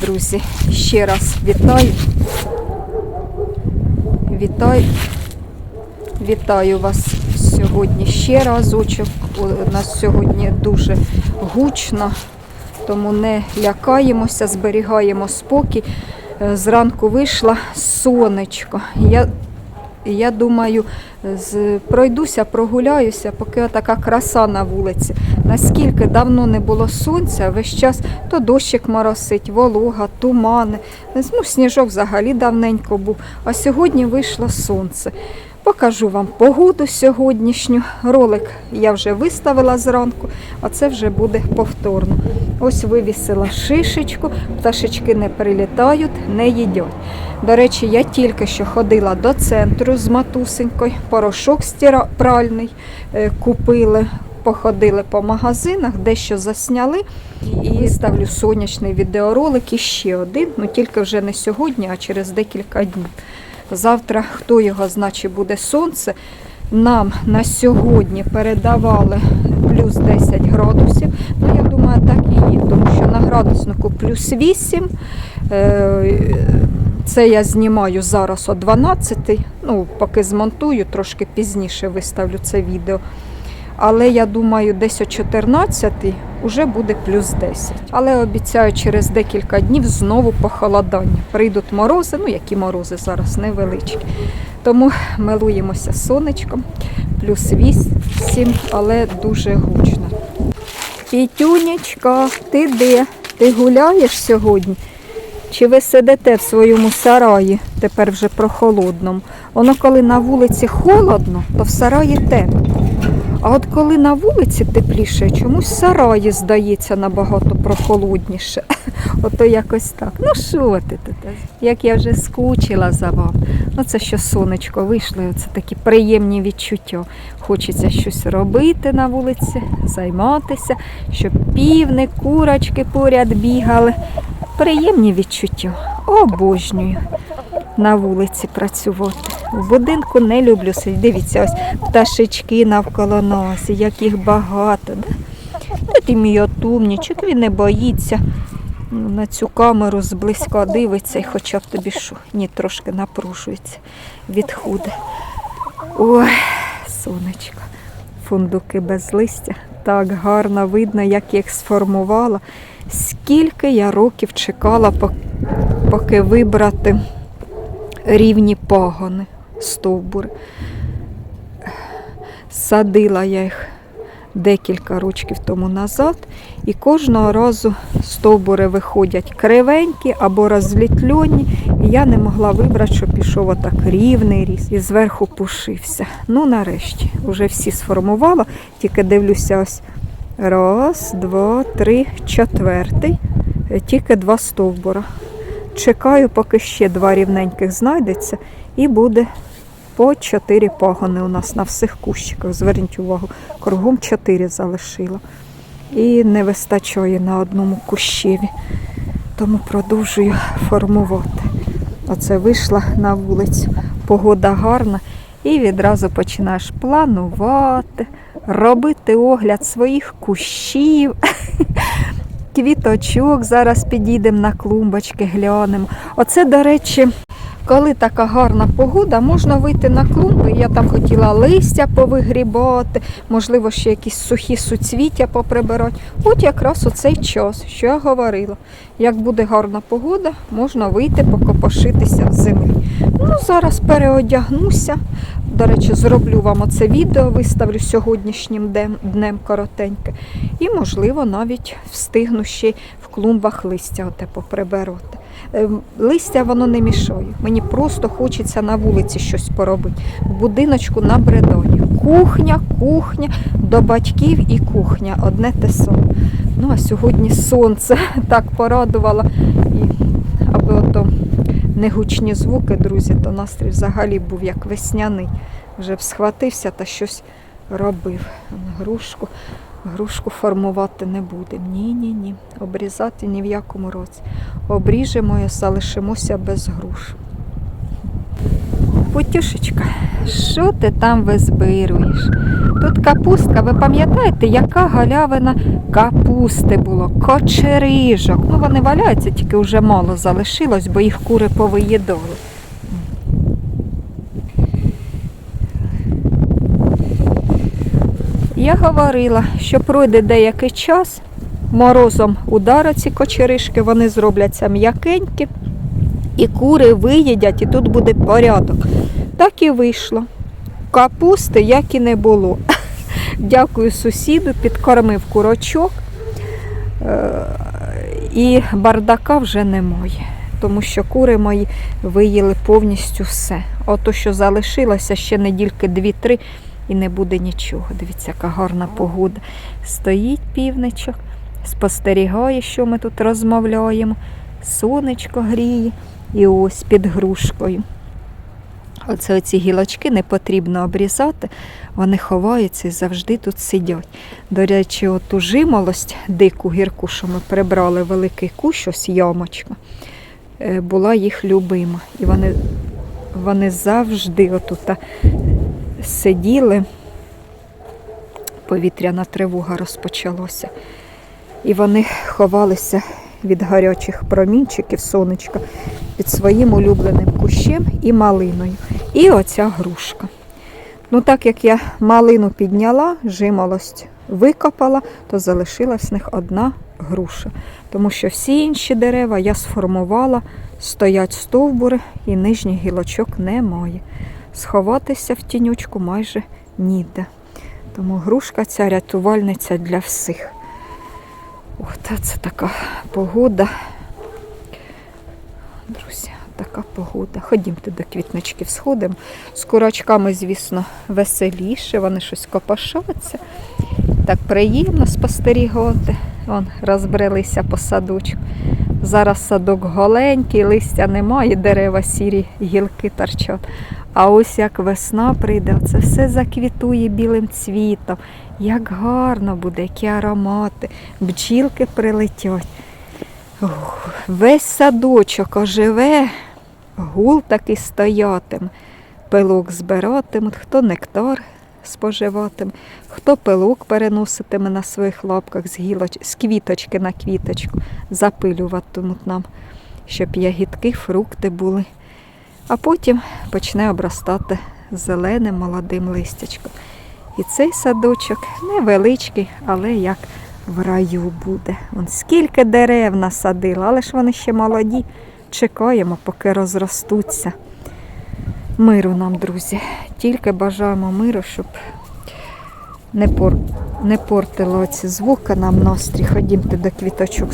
Друзі, ще раз вітаю. Вітаю. Вітаю вас сьогодні ще разочок. У нас сьогодні дуже гучно, тому не лякаємося, зберігаємо спокій. Е, Зранку вийшла сонечко. Я, я думаю, з, пройдуся, прогуляюся, поки така краса на вулиці. Наскільки давно не було сонця, весь час то дощик моросить, волога, тумани. Ну, сніжок взагалі давненько був. А сьогодні вийшло сонце. Покажу вам погоду сьогоднішню. Ролик я вже виставила зранку, а це вже буде повторно. Ось вивісила шишечку, пташечки не прилітають, не їдять. До речі, я тільки що ходила до центру з матусенькою, порошок стіра... пральний е, купили, походили по магазинах, дещо засняли. І ставлю сонячний відеоролик і ще один, ну тільки вже не сьогодні, а через декілька днів. Завтра, хто його значить, буде сонце. Нам на сьогодні передавали плюс 10 градусів. Ну, я думаю, так і є, тому що на градуснику плюс 8. Е, Це я знімаю зараз о 12. Ну, поки змонтую, трошки пізніше виставлю це відео. Але я думаю, десь о 14 вже буде плюс 10. Але обіцяю, через декілька днів знову похолодання. Прийдуть морози, ну які морози зараз невеличкі. Тому милуємося сонечком, плюс 8, але дуже гучно. Пітюнечка, ти де? Ти гуляєш сьогодні? Чи ви сидите в своєму сараї, тепер вже прохолодному? Воно коли на вулиці холодно, то в сараї тепло. А от коли на вулиці тепліше, чомусь сараї здається набагато прохолодніше. Ото якось так. Ну що ти тут? Як я вже скучила за вами. Ну це що сонечко вийшло, це такі приємні відчуття. Хочеться щось робити на вулиці, займатися, щоб півни, курочки поряд бігали. Приємні відчуття. Обожнюю на вулиці працювати. В будинку не люблю сидіти. Дивіться, ось пташечки навколо нас, як їх багато. Да? Та ти мій отумнічок, він не боїться. Ну, На цю камеру зблизька дивиться і хоча б тобі що. Ні, трошки напружується, відходить. Ой, сонечко, фундуки без листя. Так гарно видно, як їх сформувала. Скільки я років чекала, поки вибрати рівні пагони, стовбури. Садила я їх декілька років тому назад, і кожного разу стовбури виходять кривенькі або розлітльоні, і я не могла вибрати, щоб пішов отак рівний ріс і зверху пушився. Ну, нарешті, вже всі сформувала, тільки дивлюся ось раз, два, три, четвертий, тільки два стовбура. Чекаю, поки ще два рівненьких знайдеться, і буде по чотири пагони у нас на всіх кущиках. Зверніть увагу, кругом чотири залишила. І не вистачає на одному кущеві. Тому продовжую формувати. Оце вийшла на вулицю, погода гарна, і відразу починаєш планувати, робити огляд своїх кущів. квіточок. Зараз підійдемо на клумбочки, глянемо. Оце, до речі, коли така гарна погода, можна вийти на клумби. Я там хотіла листя повигрібати, можливо, ще якісь сухі суцвіття поприбирати. От якраз у цей час, що я говорила. Як буде гарна погода, можна вийти покопошитися в землі. Ну, зараз переодягнуся. До речі, зроблю вам оце відео, виставлю сьогоднішнім днем, коротеньке. І, можливо, навіть встигну ще в клумбах листя оте поприбирати. Ем, Листя воно не мішає. Мені просто хочеться на вулиці щось поробити. В будиночку на бредоні. Кухня, кухня, до батьків і кухня. Одне те саме. Ну а сьогодні сонце так порадувало. І не гучні звуки, друзі, то настрій взагалі був як весняний. Вже б схватився та щось робив. Грушку, грушку формувати не будемо. Ні, ні, ні. Обрізати ні в якому році. Обріжемо і залишимося без груш. Путюшечка, що ти там визбируєш? Тут капустка, ви пам'ятаєте, яка галявина капусти було, кочерижок. Ну, вони валяються, тільки вже мало залишилось, бо їх кури повиїдали. Я говорила, що пройде деякий час, морозом ударять ці кочеришки, вони зробляться м'якенькі, і кури виїдять, і тут буде порядок. Так і вийшло. Капусти як і не було. Дякую сусіду, підкормив курочок. Е, І бардака вже немає, тому що кури мої виїли повністю все. Ото, що залишилося ще недільки дві-три, і не буде нічого. Дивіться, яка гарна погода. Стоїть півничок, спостерігає, що ми тут розмовляємо. Сонечко гріє і ось під грушкою. Оце оці гілочки не потрібно обрізати, вони ховаються і завжди тут сидять. До речі, оту жимолость, дику гірку, що ми прибрали великий кущ, ось ямочка, е, була їх любима. І вони, вони завжди отут сиділи. Повітряна тривога розпочалася. І вони ховалися від гарячих промінчиків сонечка під своїм улюбленим кущем і малиною. І оця грушка. Ну, так як я малину підняла, жимолость викопала, то залишилась в них одна груша. Тому що всі інші дерева я сформувала, стоять стовбури і нижніх гілочок немає. Сховатися в тінючку майже ніде. Тому грушка ця рятувальниця для всіх. От це така погода. Друзі, така погода. Ходімте до квітничків сходимо. З курочками, звісно, веселіше, вони щось копошаться. Так приємно спостерігати. Вон, розбрелися по садочку. Зараз садок голенький, листя немає, дерева сірі, гілки торчать. А ось як весна прийде, це все заквітує білим цвітом. Як гарно буде, які аромати, бджілки прилетять. Весь садочок оживе, гул такий стоятиме, пилок збиратимуть, хто нектар споживатиме, хто пилок переноситиме на своїх лапках з, гілоч... з квіточки на квіточку, запилюватимуть нам, щоб ягідки, фрукти були. А потім почне обростати зеленим молодим листячком. І цей садочок невеличкий, але як в раю буде. Вон скільки дерев насадила, але ж вони ще молоді. Чекаємо, поки розростуться. Миру нам, друзі. Тільки бажаємо миру, щоб не, пор... не портило ці звуки нам настрій. Ходімте до квіточок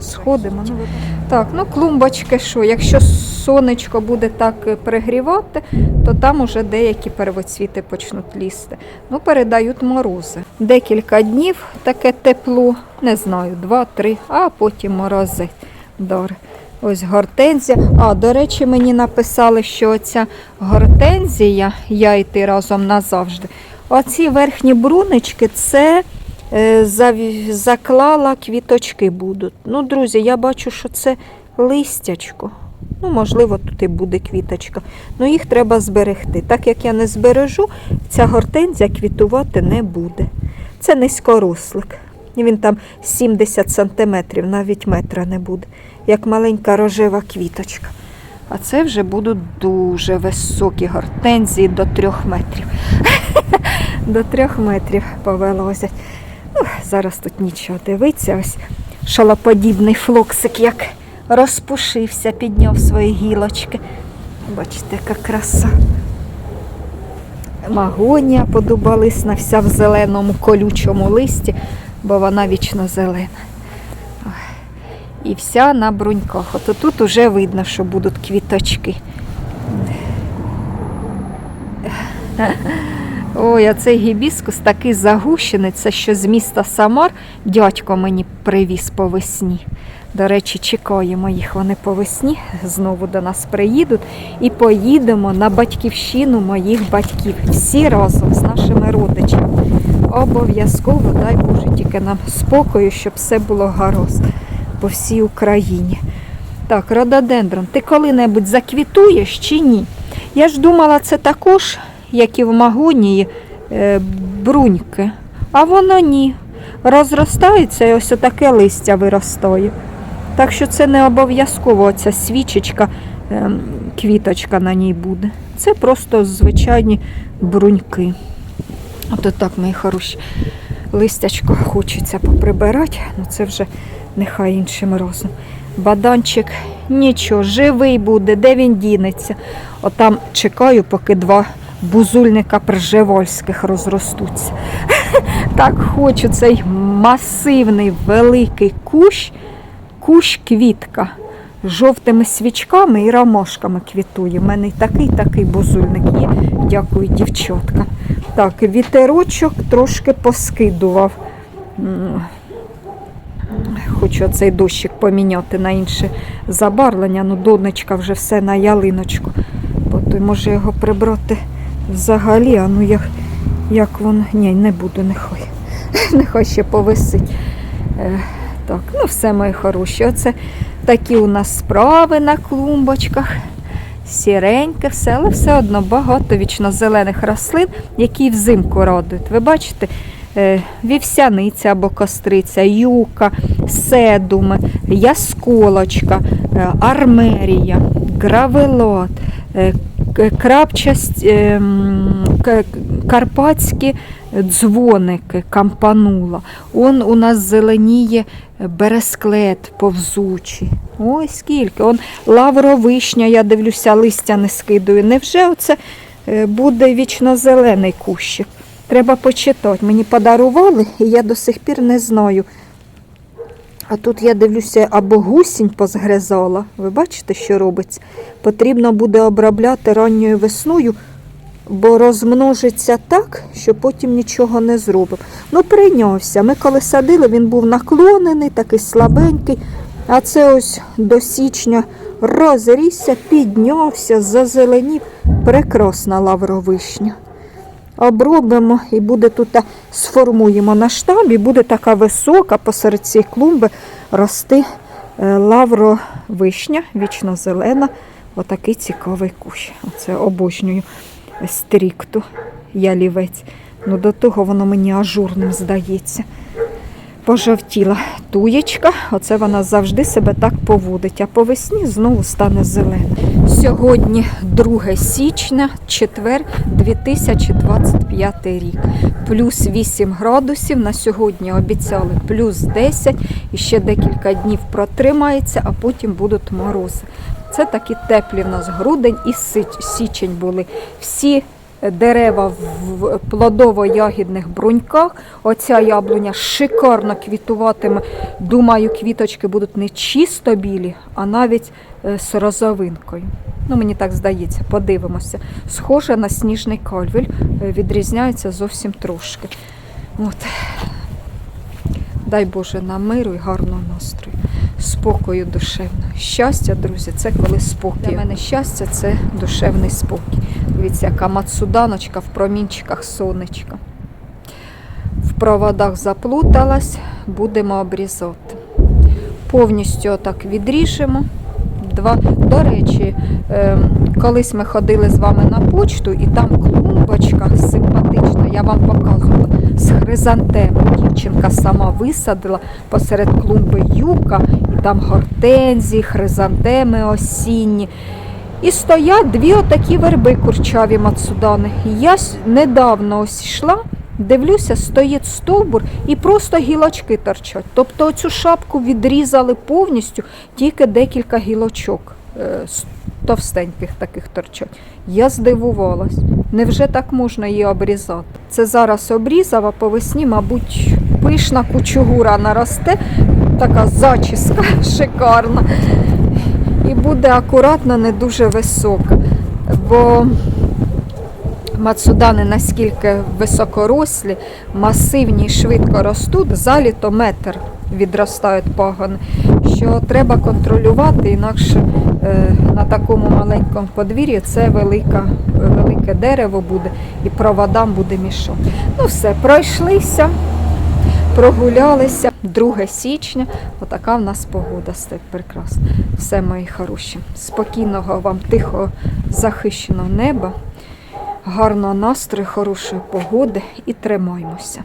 сходимо. Ну, так, ну клумбочки що, якщо сонечко буде так е, пригрівати, то там уже деякі первоцвіти почнуть лізти. Ну, передають морози. Декілька днів таке тепло, не знаю, два-три, а потім морози. Добре. Ось гортензія. А, до речі, мені написали, що ця гортензія, я йти разом назавжди. Оці верхні брунички це е, заклала квіточки будуть. Ну, друзі, я бачу, що це листячко. Ну, можливо, тут і буде квіточка. Ну, їх треба зберегти. Так як я не збережу, ця гортензія квітувати не буде. Це низькорослик. І Він там 70 сантиметрів, навіть метра не буде, як маленька рожева квіточка. А це вже будуть дуже високі гортензії до трьох метрів. До трьох метрів повилозять. Ух, зараз тут нічого дивиться. Ось шалоподібний флоксик, як розпушився, підняв свої гілочки. Бачите, яка краса. Магонія подубалисна, вся в зеленому колючому листі, бо вона вічно зелена. І вся на бруньках. От тут уже видно, що будуть квіточки. Ой, а цей гібіскус такий загущений, це що з міста Самар дядько мені привіз по весні. До речі, чекаємо їх вони по весні, знову до нас приїдуть і поїдемо на батьківщину моїх батьків. Всі разом з нашими родичами. Обов'язково, дай Боже, тільки нам спокою, щоб все було гаразд по всій Україні. Так, рододендрон, ти коли-небудь заквітуєш чи ні? Я ж думала, це також, як і в магонії, е, бруньки. А воно ні. Розростається і ось таке листя виростає. Так що це не обов'язково ця свічечка, ем, квіточка на ній буде. Це просто звичайні бруньки. Ото так, мої хороші. Листячко хочеться поприбирати, ну це вже нехай іншим разом. Баданчик нічого, живий буде, де він дінеться. Отам чекаю, поки два бузульника пржевольських розростуться. Так хочу цей масивний великий кущ, кущ квітка. Жовтими свічками і ромашками квітує. У мене й такий такий бузульник є. Дякую, дівчатка. Так, вітерочок трошки поскидував. Хочу цей дощик поміняти на інше забарвлення. Ну, донечка вже все на ялиночку. Бо може його прибрати взагалі, а ну як, як воно. Ні, не буду, нехай. Нехай ще повисить. Е, так, ну все мої хороші. Оце такі у нас справи на клумбочках. Сіреньке все, але все одно багато вічно-зелених рослин, які взимку родують. Ви бачите, е, вівсяниця або костриця, юка, седуми, ясколочка, е, армерія, гравелот, е, крапчасть, е, м, к- карпатські дзвоники, кампанула. Он у нас зеленіє бересклет повзучий. Ой, скільки. Он лавровишня, я дивлюся, листя не скидую. Невже оце е, буде вічно-зелений кущик? Треба почитати. Мені подарували, і я до сих пір не знаю. А тут я дивлюся, або гусінь позгризала. Ви бачите, що робиться? Потрібно буде обробляти ранньою весною, бо розмножиться так, що потім нічого не зробив. Ну, прийнявся. Ми коли садили, він був наклонений, такий слабенький. А це ось до січня розрісся, піднявся, зазеленів. Прекрасна лавровишня. Обробимо і буде тут сформуємо на штамбі, буде така висока посеред цієї клумби рости е, лавровишня, вічно зелена. Отакий цікавий кущ. Оце обожнюю стрікту ялівець. Ну до того воно мені ажурним здається. Пожовтіла туєчка, оце вона завжди себе так поводить, а по весні знову стане зелена. Сьогодні 2 січня, четвер 2025 рік. Плюс 8 градусів. На сьогодні обіцяли плюс 10 і ще декілька днів протримається, а потім будуть морози. Це такі теплі в нас грудень і січень були. Всі дерева в плодово-ягідних бруньках. Оця яблуня шикарно квітуватиме. Думаю, квіточки будуть не чисто білі, а навіть е, з розовинкою. Ну, мені так здається, подивимося. Схоже на сніжний кальвель, е, відрізняється зовсім трошки. От. Дай Боже нам миру і гарного настрою, спокою душевного. Щастя, друзі, це коли спокій. Для мене щастя це душевний спокій. Дивіться, яка мацуданочка в промінчиках сонечка. В проводах заплуталась, будемо обрізати. Повністю отак відріжемо. Два. До речі, е, колись ми ходили з вами на почту, і там клумбочка симпатична, я вам показувала, з хризантеми. Дівчинка сама висадила посеред клумби юка, там гортензії, хризантеми осінні. І стоять дві отакі верби курчаві мацудани. Я недавно ось йшла, дивлюся, стоїть стовбур і просто гілочки торчать. Тобто цю шапку відрізали повністю, тільки декілька гілочок товстеньких таких торчать. Я здивувалась. Невже так можна її обрізати? Це зараз обрізав, а по весні, мабуть, пишна кучугура наросте, така зачіска шикарна і буде акуратно не дуже висока. Бо мацудани наскільки високорослі, масивні і швидко ростуть, заліто метр відростають пагони, що треба контролювати, інакше е, на такому маленькому подвір'ї це велика, велике дерево буде і проводам буде мішок. Ну все, пройшлися. прогулялися. 2 січня. Отака в нас погода стоїть прекрасна. Все, мої хороші. Спокійного вам тихого захищеного неба, гарного настрою, хорошої погоди і тримаймося.